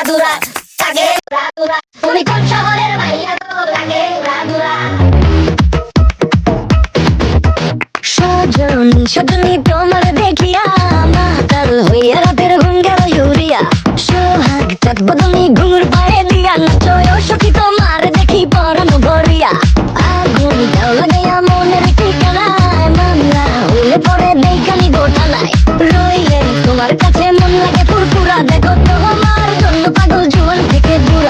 উড়াদুরা লাগে উড়াদুরা তুমি কোন শহরের মাইয়া গো? লাগে উড়াদুরা সজনী সজনী, তোমার দেখিয়া মাতাল হইয়া রাতের ঘুম ইউরিয়া। সোহাগ চাঁদ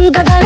Yanında da